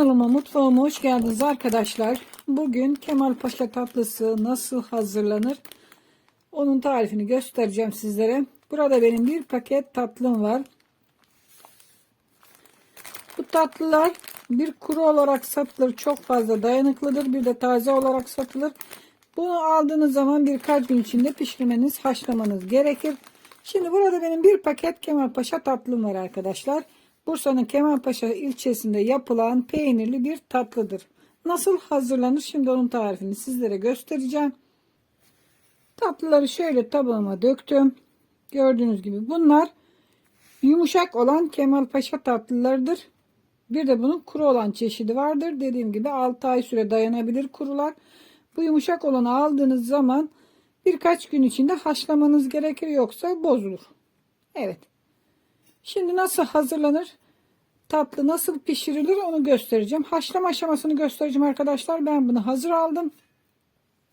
Kanalıma mutfağıma hoş geldiniz arkadaşlar. Bugün Kemal Paşa tatlısı nasıl hazırlanır? Onun tarifini göstereceğim sizlere. Burada benim bir paket tatlım var. Bu tatlılar bir kuru olarak satılır. Çok fazla dayanıklıdır. Bir de taze olarak satılır. Bunu aldığınız zaman birkaç gün içinde pişirmeniz, haşlamanız gerekir. Şimdi burada benim bir paket Kemalpaşa tatlım var arkadaşlar. Bursa'nın Kemalpaşa ilçesinde yapılan peynirli bir tatlıdır. Nasıl hazırlanır? Şimdi onun tarifini sizlere göstereceğim. Tatlıları şöyle tabağıma döktüm. Gördüğünüz gibi bunlar yumuşak olan Kemalpaşa tatlılarıdır. Bir de bunun kuru olan çeşidi vardır. Dediğim gibi 6 ay süre dayanabilir kurular. Bu yumuşak olanı aldığınız zaman birkaç gün içinde haşlamanız gerekir yoksa bozulur. Evet. Şimdi nasıl hazırlanır? Tatlı nasıl pişirilir onu göstereceğim. Haşlama aşamasını göstereceğim arkadaşlar. Ben bunu hazır aldım.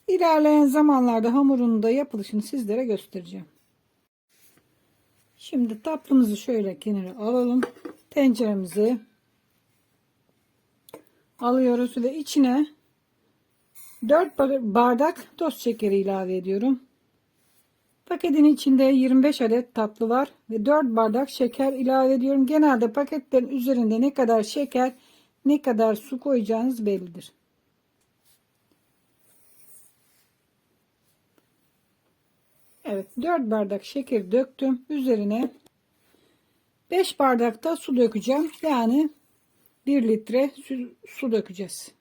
İlerleyen zamanlarda hamurunun da yapılışını sizlere göstereceğim. Şimdi tatlımızı şöyle kenara alalım. Tenceremizi alıyoruz ve içine 4 bardak toz şekeri ilave ediyorum. Paketin içinde 25 adet tatlı var ve 4 bardak şeker ilave ediyorum. Genelde paketlerin üzerinde ne kadar şeker, ne kadar su koyacağınız bellidir. Evet 4 bardak şeker döktüm. Üzerine 5 bardak da su dökeceğim. Yani 1 litre su, su dökeceğiz.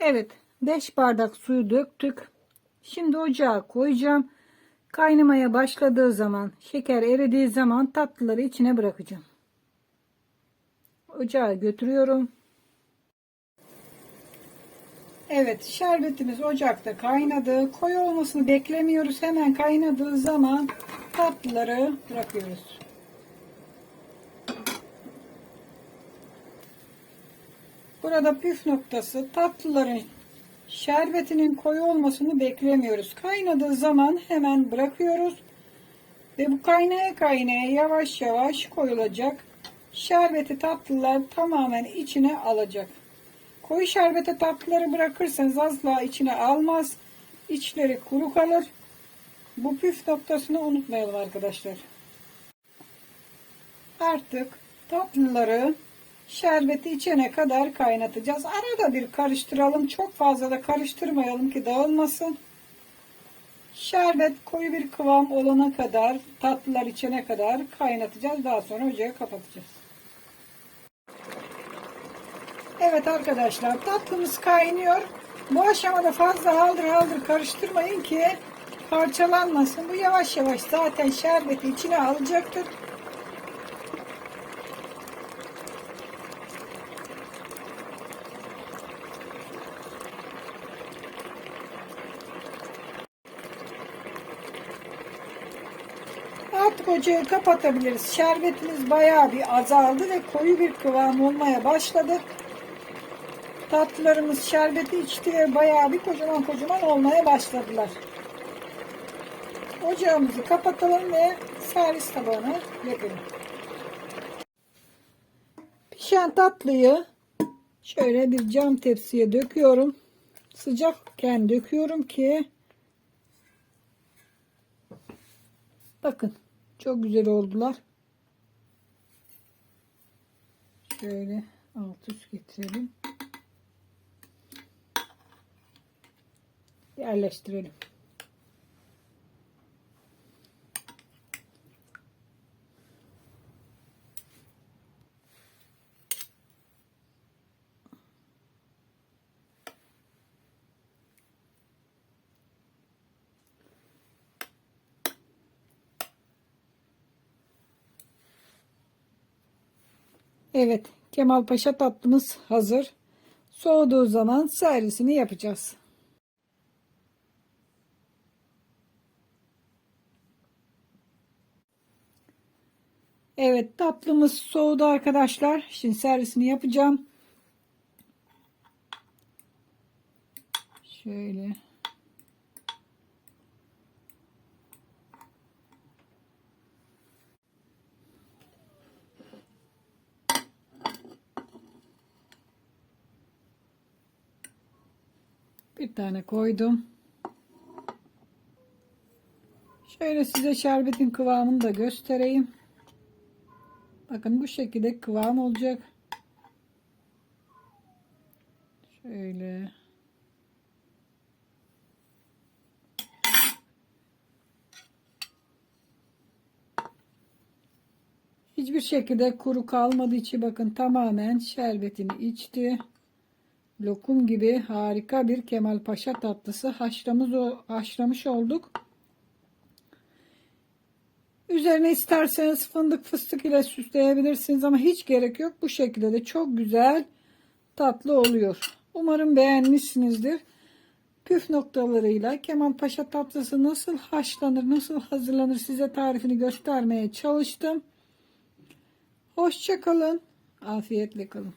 Evet 5 bardak suyu döktük. Şimdi ocağa koyacağım. Kaynamaya başladığı zaman şeker eridiği zaman tatlıları içine bırakacağım. Ocağa götürüyorum. Evet şerbetimiz ocakta kaynadı. Koyu olmasını beklemiyoruz. Hemen kaynadığı zaman tatlıları bırakıyoruz. Burada püf noktası tatlıların şerbetinin koyu olmasını beklemiyoruz. Kaynadığı zaman hemen bırakıyoruz. Ve bu kaynaya kaynaya yavaş yavaş koyulacak. Şerbeti tatlılar tamamen içine alacak. Koyu şerbete tatlıları bırakırsanız asla içine almaz. İçleri kuru kalır. Bu püf noktasını unutmayalım arkadaşlar. Artık tatlıları şerbeti içene kadar kaynatacağız. Arada bir karıştıralım. Çok fazla da karıştırmayalım ki dağılmasın. Şerbet koyu bir kıvam olana kadar, tatlılar içene kadar kaynatacağız. Daha sonra ocağı kapatacağız. Evet arkadaşlar tatlımız kaynıyor. Bu aşamada fazla haldır haldır karıştırmayın ki parçalanmasın. Bu yavaş yavaş zaten şerbeti içine alacaktır. Artık ocağı kapatabiliriz. Şerbetimiz bayağı bir azaldı ve koyu bir kıvam olmaya başladı. Tatlılarımız şerbeti içti ve bayağı bir kocaman kocaman olmaya başladılar. Ocağımızı kapatalım ve servis tabağına dökelim. Pişen tatlıyı şöyle bir cam tepsiye döküyorum. Sıcakken döküyorum ki bakın çok güzel oldular. Şöyle alt üst getirelim. yerleştirelim. Evet, Kemal Paşa tatlımız hazır. Soğuduğu zaman servisini yapacağız. Evet tatlımız soğudu arkadaşlar. Şimdi servisini yapacağım. Şöyle. Bir tane koydum. Şöyle size şerbetin kıvamını da göstereyim. Bakın bu şekilde kıvam olacak. Şöyle. Hiçbir şekilde kuru kalmadığı için bakın tamamen şerbetini içti. Lokum gibi harika bir Kemal Paşa tatlısı haşlamış, haşlamış olduk. Üzerine isterseniz fındık fıstık ile süsleyebilirsiniz ama hiç gerek yok. Bu şekilde de çok güzel tatlı oluyor. Umarım beğenmişsinizdir. Püf noktalarıyla Kemal Paşa tatlısı nasıl haşlanır, nasıl hazırlanır size tarifini göstermeye çalıştım. Hoşçakalın. Afiyetle kalın.